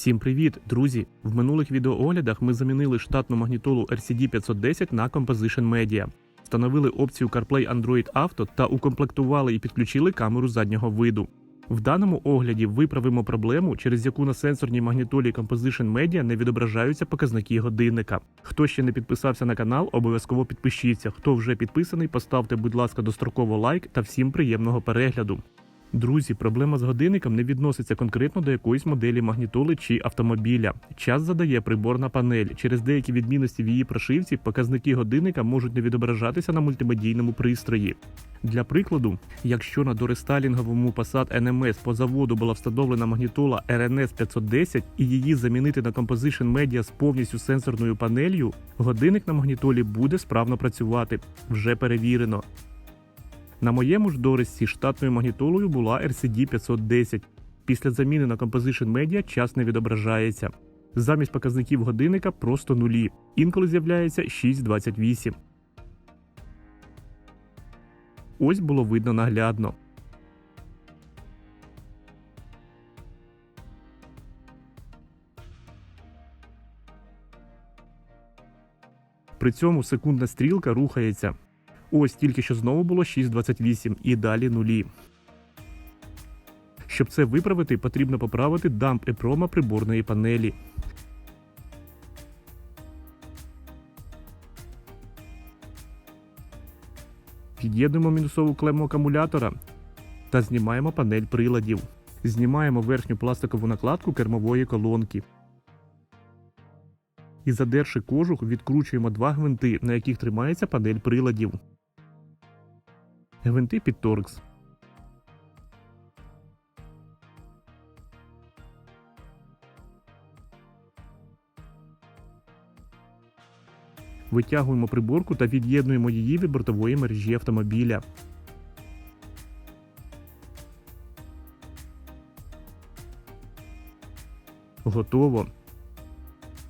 Всім привіт, друзі! В минулих відеооглядах ми замінили штатну магнітолу RCD 510 на Composition Media, встановили опцію CarPlay Android Auto та укомплектували і підключили камеру заднього виду. В даному огляді виправимо проблему, через яку на сенсорній магнітолі Composition Media не відображаються показники годинника. Хто ще не підписався на канал, обов'язково підпишіться. Хто вже підписаний, поставте, будь ласка, достроково лайк та всім приємного перегляду. Друзі, проблема з годинником не відноситься конкретно до якоїсь моделі магнітоли чи автомобіля. Час задає приборна панель. Через деякі відмінності в її прошивці показники годинника можуть не відображатися на мультимедійному пристрої. Для прикладу, якщо на дорестайлінговому Passat NMS по заводу була встановлена магнітола RNS 510 і її замінити на Composition Media з повністю сенсорною панелью, годинник на магнітолі буде справно працювати. Вже перевірено. На моєму ж дорезці штатною магнітолою була RCD 510. Після заміни на Composition Media час не відображається. Замість показників годинника просто нулі. Інколи з'являється 6.28. Ось було видно наглядно. При цьому секундна стрілка рухається. Ось тільки що знову було 6.28 і далі нулі. Щоб це виправити, потрібно поправити дамп епрома приборної панелі. Під'єднуємо мінусову клему акумулятора та знімаємо панель приладів. Знімаємо верхню пластикову накладку кермової колонки. І задерши кожух, відкручуємо два гвинти, на яких тримається панель приладів. Гвинти під торкс. Витягуємо приборку та від'єднуємо її від бортової мережі автомобіля. Готово.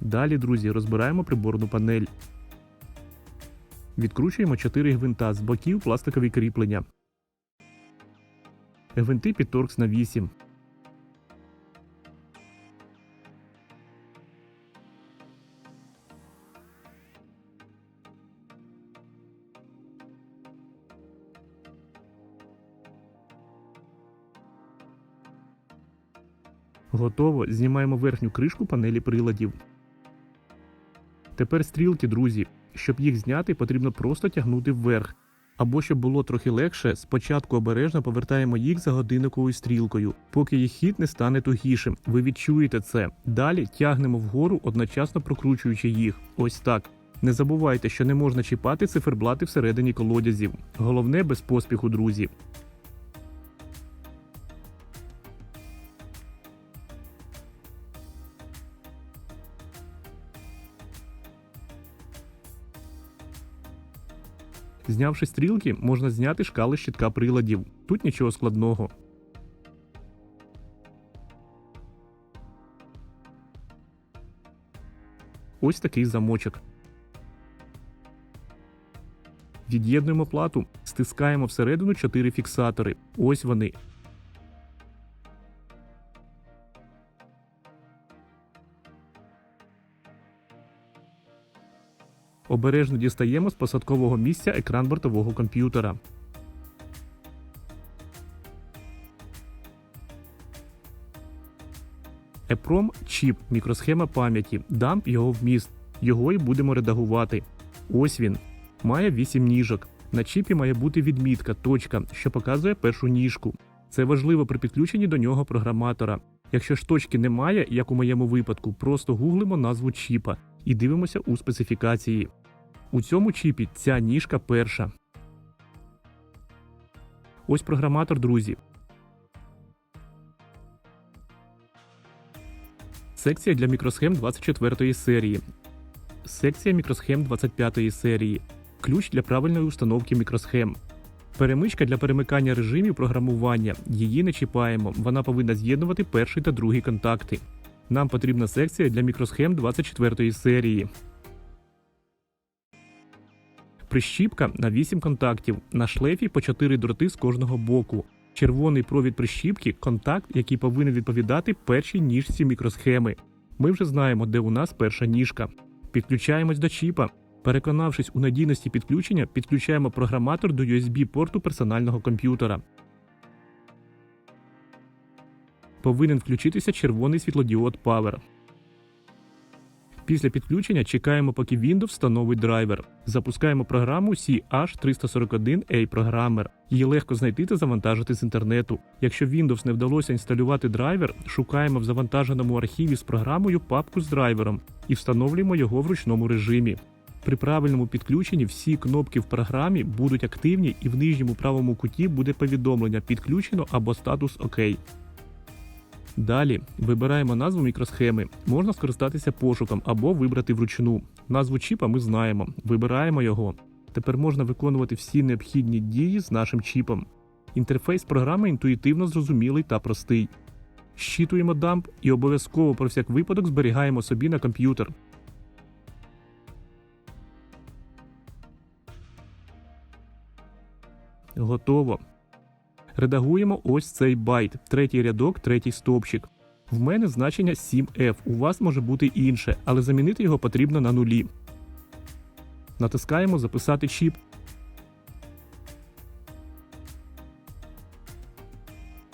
Далі, друзі, розбираємо приборну панель. Відкручуємо 4 гвинта з боків пластикові кріплення. Гвинти під торкс на 8. Готово. Знімаємо верхню кришку панелі приладів. Тепер стрілки, друзі. Щоб їх зняти, потрібно просто тягнути вверх. Або щоб було трохи легше, спочатку обережно повертаємо їх за годинниковою стрілкою, поки їх хід не стане тугішим. Ви відчуєте це. Далі тягнемо вгору, одночасно прокручуючи їх. Ось так. Не забувайте, що не можна чіпати циферблати всередині колодязів. Головне без поспіху, друзі. Знявши стрілки, можна зняти шкали щитка приладів. Тут нічого складного. Ось такий замочок. Від'єднуємо плату, стискаємо всередину 4 фіксатори. Ось вони. Обережно дістаємо з посадкового місця екран бортового комп'ютера. EPROM чіп, мікросхема пам'яті, дамп його вміст. Його і будемо редагувати. Ось він. Має 8 ніжок. На чіпі має бути відмітка, точка, що показує першу ніжку. Це важливо при підключенні до нього програматора. Якщо ж точки немає, як у моєму випадку, просто гуглимо назву чіпа і дивимося у специфікації. У цьому чіпі ця ніжка перша. Ось програматор, друзі. Секція для мікросхем 24 серії. Секція мікросхем 25 серії. Ключ для правильної установки мікросхем. Перемичка для перемикання режимів програмування. Її не чіпаємо. Вона повинна з'єднувати перший та другий контакти. Нам потрібна секція для мікросхем 24 серії. Прищіпка на 8 контактів. На шлейфі по 4 дроти з кожного боку. Червоний провід прищіпки контакт, який повинен відповідати першій ніжці мікросхеми. Ми вже знаємо, де у нас перша ніжка. Підключаємось до чіпа. Переконавшись у надійності підключення, підключаємо програматор до USB-порту персонального комп'ютера. Повинен включитися червоний світлодіод Power. Після підключення чекаємо, поки Windows встановить драйвер. Запускаємо програму CH341A Programmer. Її легко знайти та завантажити з інтернету. Якщо Windows не вдалося інсталювати драйвер, шукаємо в завантаженому архіві з програмою папку з драйвером і встановлюємо його в ручному режимі. При правильному підключенні всі кнопки в програмі будуть активні і в нижньому правому куті буде повідомлення підключено або статус ОК. Далі вибираємо назву мікросхеми. Можна скористатися пошуком або вибрати вручну. Назву чіпа ми знаємо. Вибираємо його. Тепер можна виконувати всі необхідні дії з нашим чіпом. Інтерфейс програми інтуїтивно зрозумілий та простий. Щитуємо дамп і обов'язково про всяк випадок зберігаємо собі на комп'ютер. Готово. Редагуємо ось цей байт, третій рядок, третій стовпчик. В мене значення 7F, у вас може бути інше, але замінити його потрібно на нулі. Натискаємо Записати чіп.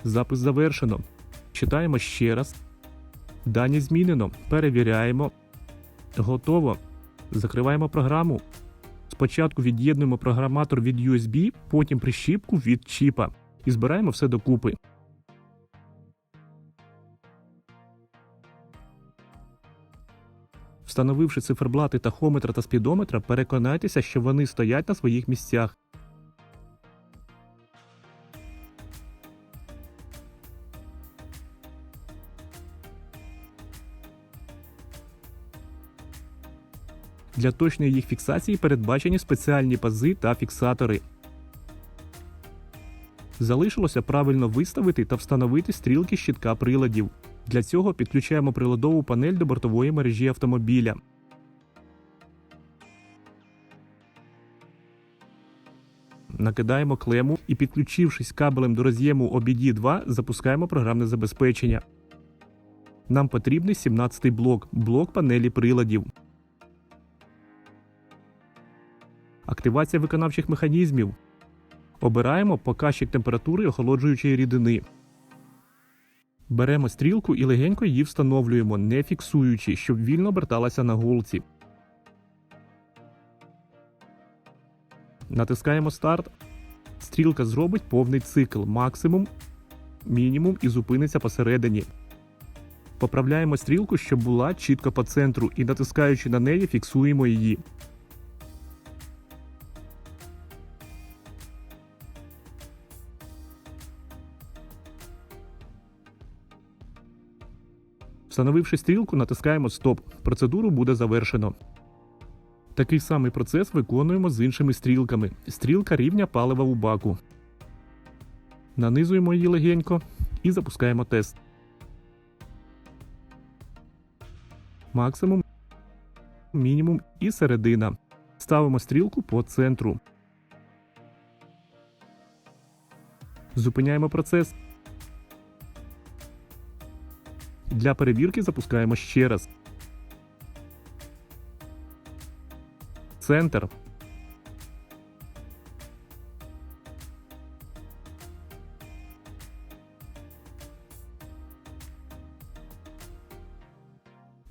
Запис завершено. Читаємо ще раз. Дані змінено. Перевіряємо. Готово. Закриваємо програму. Спочатку від'єднуємо програматор від USB, потім прищіпку від чіпа і збираємо все докупи. Встановивши циферблати тахометра та спідометра, переконайтеся, що вони стоять на своїх місцях. Для точної їх фіксації передбачені спеціальні пази та фіксатори. Залишилося правильно виставити та встановити стрілки щитка приладів. Для цього підключаємо приладову панель до бортової мережі автомобіля. Накидаємо клему і, підключившись кабелем до роз'єму OBD2, запускаємо програмне забезпечення. Нам потрібний 17-й блок блок панелі приладів. Активація виконавчих механізмів. Обираємо показчик температури охолоджуючої рідини. Беремо стрілку і легенько її встановлюємо, не фіксуючи, щоб вільно оберталася на голці. Натискаємо старт. Стрілка зробить повний цикл максимум, мінімум і зупиниться посередині. Поправляємо стрілку, щоб була чітко по центру, і натискаючи на неї, фіксуємо її. Встановивши стрілку, натискаємо Стоп. Процедуру буде завершено. Такий самий процес виконуємо з іншими стрілками. Стрілка рівня палива у баку. Нанизуємо її легенько і запускаємо тест. Максимум, мінімум і середина. Ставимо стрілку по центру. Зупиняємо процес. Для перевірки запускаємо ще раз. Центр.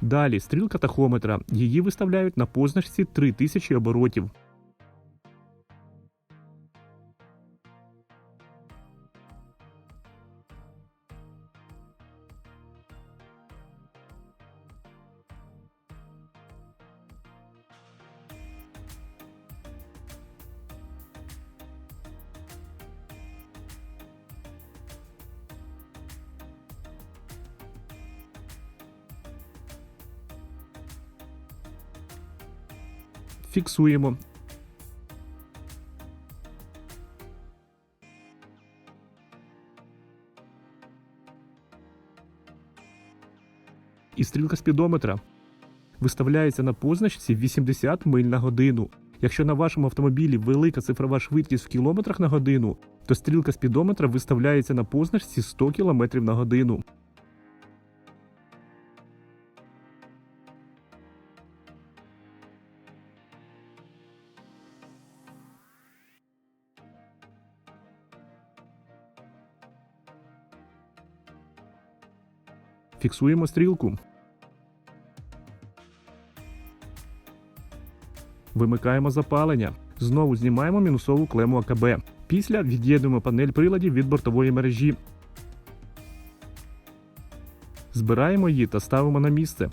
Далі стрілка тахометра. Її виставляють на позначці 3000 оборотів. Фіксуємо. І стрілка спідометра виставляється на позначці 80 миль на годину. Якщо на вашому автомобілі велика цифрова швидкість в кілометрах на годину, то стрілка спідометра виставляється на позначці 100 км на годину. Фіксуємо стрілку. Вимикаємо запалення. Знову знімаємо мінусову клему АКБ. Після від'єднуємо панель приладів від бортової мережі. Збираємо її та ставимо на місце.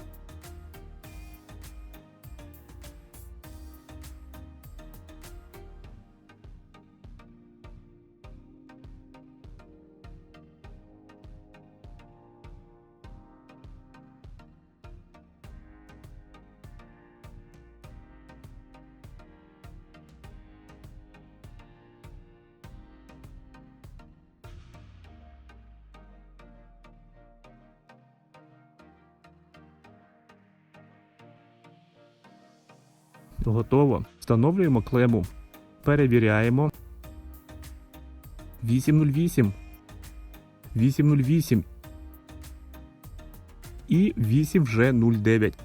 Готово. Встановлюємо клему. Перевіряємо. 808. 808. І 8 вже 09.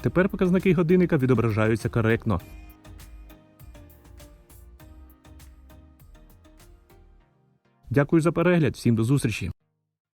Тепер показники годинника відображаються коректно. Дякую за перегляд. Всім до зустрічі.